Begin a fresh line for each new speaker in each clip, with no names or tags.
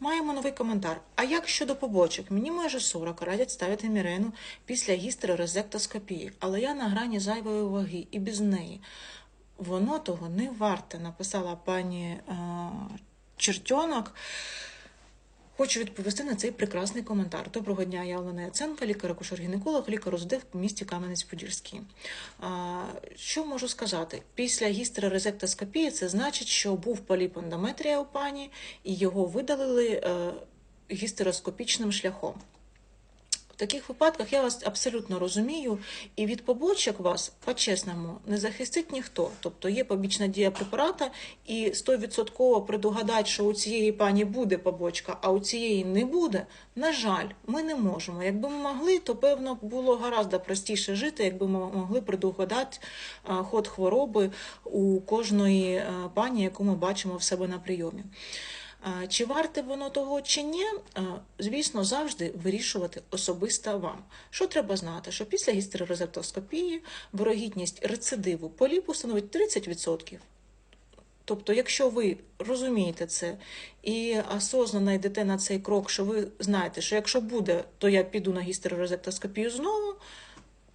Маємо новий коментар. А як щодо побочок? Мені майже 40 радять ставити мірену після гістерорезектоскопії, але я на грані зайвої ваги і без неї. Воно того не варте, написала пані е, Чертьонок. Хочу відповісти на цей прекрасний коментар. Доброго дня, я Олена Яценка, лікар-акушер-гінеколог, лікар УЗД в місті Кам'янець-Подільський. А, Що можу сказати? Після гістерорезектоскопії це значить, що був поліп ендометрія у пані, і його видалили е, гістероскопічним шляхом. В таких випадках я вас абсолютно розумію, і від побочок вас, по-чесному, не захистить ніхто. Тобто є побічна дія препарата, і 100% предугадати, що у цієї пані буде побочка, а у цієї не буде. На жаль, ми не можемо. Якби ми могли, то певно було гораздо простіше жити, якби ми могли предугадати ход хвороби у кожної пані, яку ми бачимо в себе на прийомі. Чи варте воно того чи ні, звісно, завжди вирішувати особисто вам. Що треба знати? Що після гістерорезектоскопії вирогідність рецидиву поліпу становить 30%. Тобто, якщо ви розумієте це і осознанно йдете на цей крок, що ви знаєте, що якщо буде, то я піду на гістерорезектоскопію знову,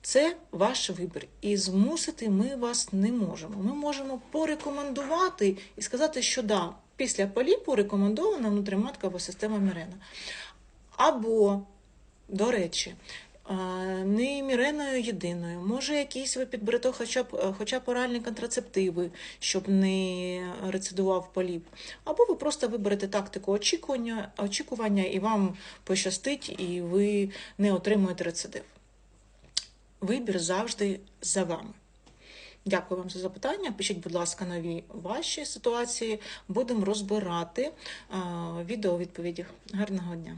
це ваш вибір. І змусити ми вас не можемо. Ми можемо порекомендувати і сказати, що да, після поліпу рекомендована внутріматкова система Мірена. Або, до речі, не міреною єдиною, може якісь ви підберете хоча б, хоча б оральні контрацептиви, щоб не рецидував поліп. Або ви просто виберете тактику очікування, очікування і вам пощастить, і ви не отримуєте рецидив. Вибір завжди за вами. Дякую вам за запитання. Пишіть, будь ласка, нові ваші ситуації. Будемо розбирати відео відповіді. Гарного дня!